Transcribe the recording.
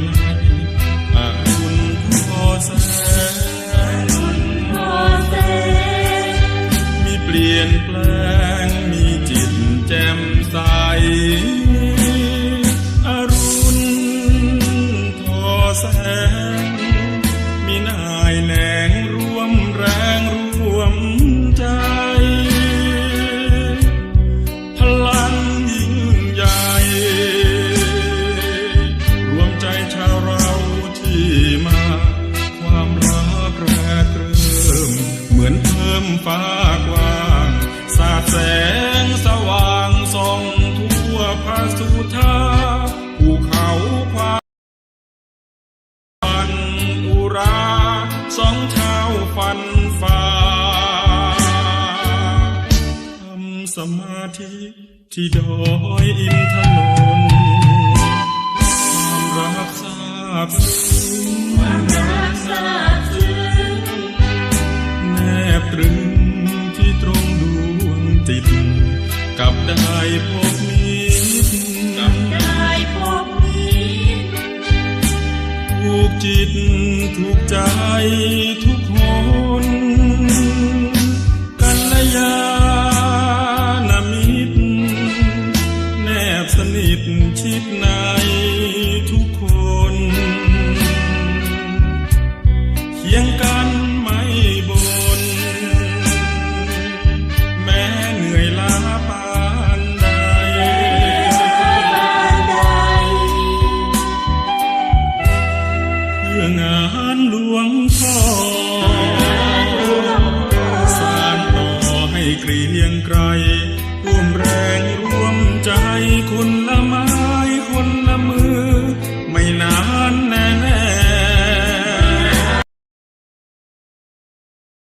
นอาคุณพอแสงพอแสงมีเปลี่ยนแปลงมีจิตแจ่มใสรุณทอแสงมีน ที่มา ความรักแรกเริ่ม เหมือนเพิ่มฟ้ากว้างสาดแสงสว่างส่องทั่วพระสุธาภูเขาความฝันอุราสองเท้าฟันฝ่าทำสมาธิที่ดอยอินทนนท์ความรักทราบ ได้พบมิตรได้พบมิตรถูกจิตถูกใจทุกคนกัลยาณมิตรแนบสนิทชิดในทุกคนเคียงกันื่องานหลวงพ่อสานต่อให้เกรียงไกรร่วมแรงร่วมใจ